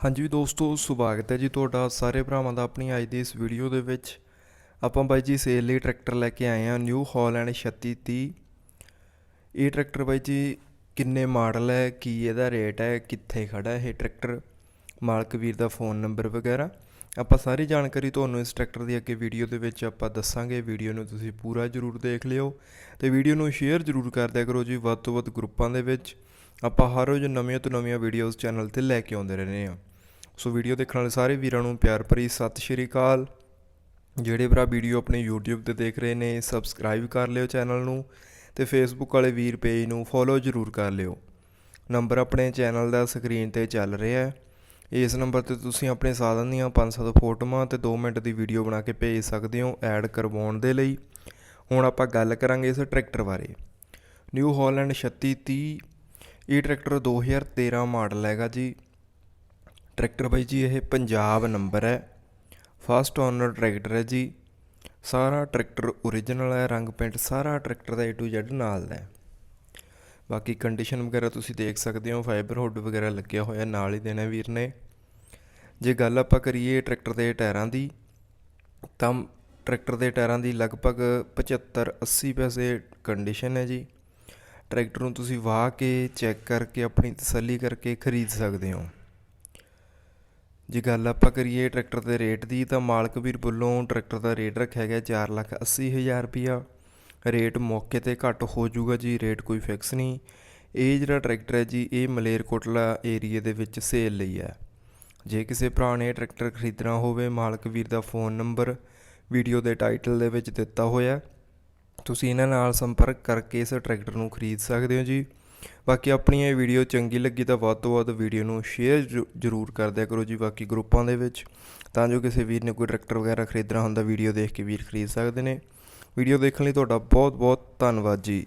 ਹਾਂਜੀ ਦੋਸਤੋ, ਸਵਾਗਤ ਹੈ ਜੀ ਤੁਹਾਡਾ ਸਾਰੇ ਭਰਾਵਾਂ ਦਾ ਆਪਣੀ ਅੱਜ ਦੀ ਇਸ ਵੀਡੀਓ ਦੇ ਵਿੱਚ। ਆਪਾਂ ਬਾਈ ਜੀ ਸੇਲ ਲਈ ਟਰੈਕਟਰ ਲੈ ਕੇ ਆਏ ਹਾਂ ਨਿਊ ਹਾਲੈਂਡ 3630 ਇਹ ਟਰੈਕਟਰ ਬਾਈ ਜੀ ਕਿੰਨੇ ਮਾਡਲ ਹੈ, ਕੀ ਇਹਦਾ ਰੇਟ ਹੈ, ਕਿੱਥੇ ਖੜਾ ਇਹ ਟਰੈਕਟਰ ਮਾਲਕ ਵੀਰ ਦਾ ਫੋਨ ਨੰਬਰ ਵਗੈਰਾ। ਆਪਾਂ ਸਾਰੀ ਜਾਣਕਾਰੀ ਤੁਹਾਨੂੰ ਇਸ ਟਰੈਕਟਰ ਦੀ ਅੱਗੇ ਵੀਡੀਓ ਦੇ ਵਿੱਚ ਆਪਾਂ ਦੱਸਾਂਗੇ। ਵੀਡੀਓ ਨੂੰ ਤੁਸੀਂ ਪੂਰਾ ਜ਼ਰੂਰ ਦੇਖ ਲਿਓ ਤੇ ਵੀਡੀਓ ਨੂੰ ਸ਼ੇਅਰ ਜ਼ਰੂਰ ਕਰ ਦਿਆ ਕਰੋ ਜੀ। ਵੱਧ ਤੋਂ ਵੱਧ ਗਰੁੱਪਾਂ ਦੇ ਵਿੱਚ ਆਪਾਂ ਹਰ ਰੋਜ਼ ਨਵੀਆਂ ਤੋਂ ਨਵੀਆਂ ਵੀਡੀਓਜ਼ ਚੈਨਲ ਤੇ ਲੈ ਕੇ ਆਉਂਦੇ ਰਹਿੰਦੇ ਹਾਂ। ਸੋ ਵੀਡੀਓ ਦੇਖਣ ਵਾਲੇ ਸਾਰੇ ਵੀਰਾਂ ਨੂੰ ਪਿਆਰ ਭਰੀ ਸਤਿ ਸ਼੍ਰੀ ਅਕਾਲ। ਜਿਹੜੇ ਭਰਾ ਵੀਡੀਓ ਆਪਣੇ YouTube ਤੇ ਦੇਖ ਰਹੇ ਨੇ ਸਬਸਕ੍ਰਾਈਬ ਕਰ ਲਿਓ ਚੈਨਲ ਨੂੰ ਤੇ Facebook ਵਾਲੇ ਵੀਰ ਪੇਜ ਨੂੰ ਫੋਲੋ ਜ਼ਰੂਰ ਕਰ ਲਿਓ। ਨੰਬਰ ਆਪਣੇ ਚੈਨਲ ਦਾ ਸਕਰੀਨ ਤੇ ਚੱਲ ਰਿਹਾ ਹੈ। ਇਸ ਨੰਬਰ ਤੇ ਤੁਸੀਂ ਆਪਣੇ ਸਾਧਨ ਦੀਆਂ 5-7 ਫੋਟੋਆਂ ਤੇ 2 ਮਿੰਟ ਦੀ ਵੀਡੀਓ ਬਣਾ ਕੇ ਭੇਜ ਸਕਦੇ ਹੋ ਐਡ ਕਰਵਾਉਣ ਦੇ ਲਈ। ਹੁਣ ਆਪਾਂ ਗੱਲ ਕਰਾਂਗੇ ਇਸ ਟਰੈਕਟਰ ਬਾਰੇ। ਨਿਊ ਹਾਲੈਂਡ 3630 ਇਹ ਟਰੈਕਟਰ 2013 ਮਾਡਲ ਹੈਗਾ ਜੀ। ਟਰੈਕਟਰ ਬਾਈ ਜੀ, ਇਹ ਪੰਜਾਬ ਨੰਬਰ ਹੈ। ਫਸਟ ਓਨਰ ਟਰੈਕਟਰ ਹੈ ਜੀ। ਸਾਰਾ ਟਰੈਕਟਰ ਓਰੀਜਨਲ ਹੈ, ਰੰਗ ਪੇਂਟ ਸਾਰਾ ਟਰੈਕਟਰ ਦਾ A to Z ਨਾਲ ਦਾ ਹੈ। ਬਾਕੀ ਕੰਡੀਸ਼ਨ ਵਗੈਰਾ ਤੁਸੀਂ ਦੇਖ ਸਕਦੇ ਹੋ ਫਾਈਬਰ ਹੁੱਡ ਵਗੈਰਾ ਲੱਗਿਆ ਹੋਇਆ, ਨਾਲ ਹੀ ਦੇਣਾ ਵੀਰ ਨੇ। ਜੇ ਗੱਲ ਆਪਾਂ ਕਰੀਏ ਟਰੈਕਟਰ ਦੇ ਟਾਇਰਾਂ ਦੀ, ਤਾਂ ਟਰੈਕਟਰ ਦੇ ਟਾਇਰਾਂ ਦੀ ਲਗਭਗ 75 80 ਪੈਸੇ ਕੰਡੀਸ਼ਨ ਹੈ ਜੀ। ਟਰੈਕਟਰ ਨੂੰ ਤੁਸੀਂ ਵਾਹ ਕੇ ਚੈੱਕ ਕਰਕੇ, ਆਪਣੀ ਤਸੱਲੀ ਕਰਕੇ ਖਰੀਦ ਸਕਦੇ ਹੋ। ਜੇ ਗੱਲ ਆਪਾਂ ਕਰੀਏ ਟਰੈਕਟਰ ਦੇ ਰੇਟ ਦੀ, ਤਾਂ ਮਾਲਕ ਵੀਰ ਵੱਲੋਂ ਟਰੈਕਟਰ ਦਾ ਰੇਟ ਰੱਖਿਆ ਗਿਆ 4 ਲੱਖ 80 ਹਜ਼ਾਰ ਰੁਪਿਆ ਰੇਟ ਮੌਕੇ ਤੇ ਘੱਟ ਹੋ ਜਾਊਗਾ ਜੀ, ਰੇਟ ਕੋਈ ਫਿਕਸ ਨਹੀਂ। ਇਹ ਜਿਹੜਾ ਟਰੈਕਟਰ ਹੈ ਜੀ, ਇਹ ਮਲੇਰਕੋਟਲਾ ਏਰੀਏ ਦੇ ਵਿੱਚ ਸੇਲ ਲਈ ਹੈ। ਜੇ ਕਿਸੇ ਭਰਾ ਨੇ ਇਹ ਟਰੈਕਟਰ ਖਰੀਦਣਾ ਹੋਵੇ, ਮਾਲਕ ਵੀਰ ਦਾ ਫੋਨ ਨੰਬਰ ਵੀਡੀਓ ਦੇ ਟਾਈਟਲ ਦੇ ਵਿੱਚ ਦਿੱਤਾ ਹੋਇਆ ਤੁਸੀਂ ਇਹਨਾਂ ਨਾਲ ਸੰਪਰਕ ਕਰਕੇ ਇਸ ਟਰੈਕਟਰ ਨੂੰ ਖਰੀਦ ਸਕਦੇ ਹੋ ਜੀ। ਬਾਕੀ ਆਪਣੀ ਇਹ ਵੀਡੀਓ ਚੰਗੀ ਲੱਗੀ ਤਾਂ ਵੱਧ ਤੋਂ ਵੱਧ ਵੀਡੀਓ ਨੂੰ ਸ਼ੇਅਰ ਜ਼ਰੂ- ਜ਼ਰੂਰ ਕਰ ਦਿਆ ਕਰੋ ਜੀ ਬਾਕੀ ਗਰੁੱਪਾਂ ਦੇ ਵਿੱਚ। ਤਾਂ ਜੋ ਕਿਸੇ ਵੀਰ ਨੇ ਕੋਈ ਟਰੈਕਟਰ ਵਗੈਰਾ ਖਰੀਦਣਾ ਹੁੰਦਾ ਵੀਡੀਓ ਦੇਖ ਕੇ ਵੀਰ ਖਰੀਦ ਸਕਦੇ ਨੇ। ਵੀਡੀਓ ਦੇਖਣ ਲਈ ਤੁਹਾਡਾ ਬਹੁਤ ਬਹੁਤ ਧੰਨਵਾਦ ਜੀ।